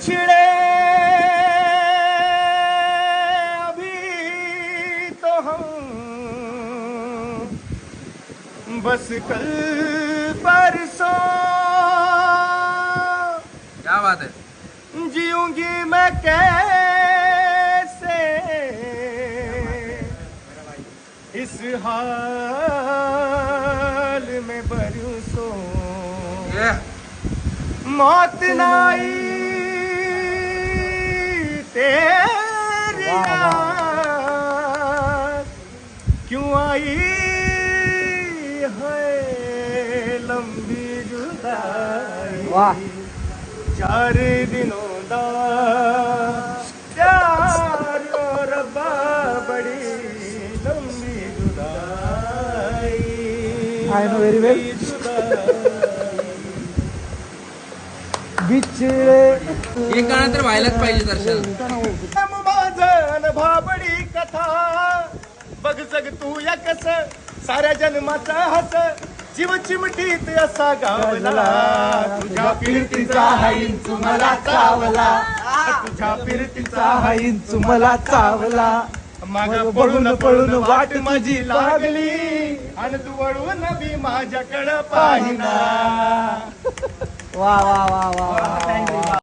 बिछड़े अभी तो हम बस कल परसों क्या बात है? जीऊँगी मैं कैसे? इस हाल में बरसों मौत नाई ਤੇਰੀ ਯਾਦ ਕਿਉਂ ਆਈ ਹੈ ਲੰਬੀ ਜੁਦਾਈ ਵਾਹ। ਚਾਰ ਦਿਨੋਂ ਦਾ ਪਿਆਰ ਰੱਬਾ ਬੜੀ ਲੰਬੀ ਜੁਦਾਈ ਆਈ ਨੋ ਵੈਰੀ ਵੈਲ एक गाणं तर व्हायलाच पाहिजे दर्शन. भाबडी कथा. बघ जग तू या कस साऱ्या जन्माचा हस. जीव चिमटीत असा गावला. तुझ्या फिरतीचा हाईन तुम्हाला चावला. तुझ्या फिरतीचा हाईन तुम्हाला चावला. माग पळून पळून वाट माझी लागली. आणि तू वळून बी माझ्याकडं पाहिना わわわあわあ